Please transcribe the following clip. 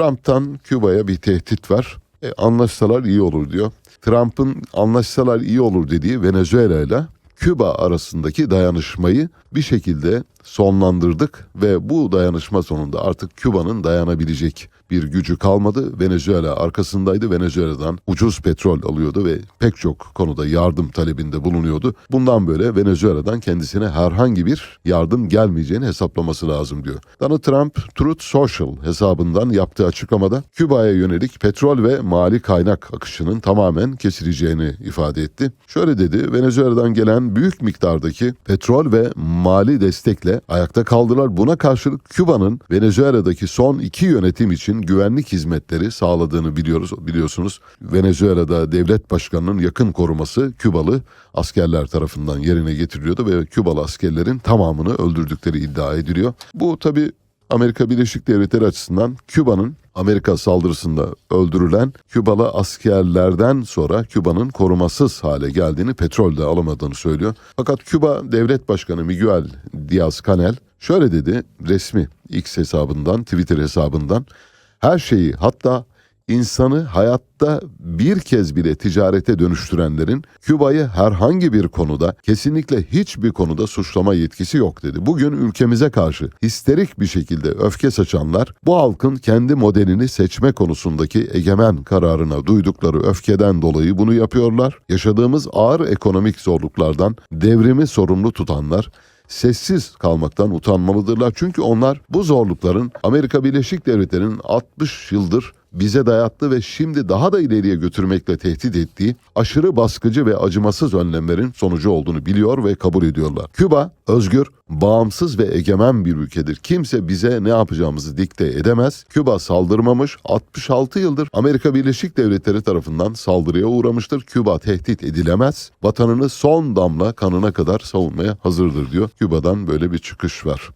Trump'tan Küba'ya bir tehdit var. E, anlaşsalar iyi olur diyor. Trump'ın anlaşsalar iyi olur dediği Venezuela ile Küba arasındaki dayanışmayı bir şekilde sonlandırdık ve bu dayanışma sonunda artık Küba'nın dayanabilecek bir gücü kalmadı. Venezuela arkasındaydı. Venezuela'dan ucuz petrol alıyordu ve pek çok konuda yardım talebinde bulunuyordu. Bundan böyle Venezuela'dan kendisine herhangi bir yardım gelmeyeceğini hesaplaması lazım diyor. Donald Trump Truth Social hesabından yaptığı açıklamada Küba'ya yönelik petrol ve mali kaynak akışının tamamen kesileceğini ifade etti. Şöyle dedi, Venezuela'dan gelen büyük miktardaki petrol ve mali destekle ayakta kaldılar. Buna karşılık Küba'nın Venezuela'daki son iki yönetim için güvenlik hizmetleri sağladığını biliyoruz. Biliyorsunuz Venezuela'da devlet başkanının yakın koruması Kübalı askerler tarafından yerine getiriliyordu ve Kübalı askerlerin tamamını öldürdükleri iddia ediliyor. Bu tabi Amerika Birleşik Devletleri açısından Küba'nın Amerika saldırısında öldürülen Kübalı askerlerden sonra Küba'nın korumasız hale geldiğini, petrol de alamadığını söylüyor. Fakat Küba Devlet Başkanı Miguel Diaz-Canel şöyle dedi resmi X hesabından, Twitter hesabından her şeyi hatta insanı hayatta bir kez bile ticarete dönüştürenlerin Küba'yı herhangi bir konuda kesinlikle hiçbir konuda suçlama yetkisi yok dedi. Bugün ülkemize karşı histerik bir şekilde öfke saçanlar bu halkın kendi modelini seçme konusundaki egemen kararına duydukları öfkeden dolayı bunu yapıyorlar. Yaşadığımız ağır ekonomik zorluklardan devrimi sorumlu tutanlar sessiz kalmaktan utanmalıdırlar. Çünkü onlar bu zorlukların Amerika Birleşik Devletleri'nin 60 yıldır bize dayattığı ve şimdi daha da ileriye götürmekle tehdit ettiği aşırı baskıcı ve acımasız önlemlerin sonucu olduğunu biliyor ve kabul ediyorlar. Küba özgür, bağımsız ve egemen bir ülkedir. Kimse bize ne yapacağımızı dikte edemez. Küba saldırmamış. 66 yıldır Amerika Birleşik Devletleri tarafından saldırıya uğramıştır. Küba tehdit edilemez. Vatanını son damla kanına kadar savunmaya hazırdır diyor. Küba'dan böyle bir çıkış var.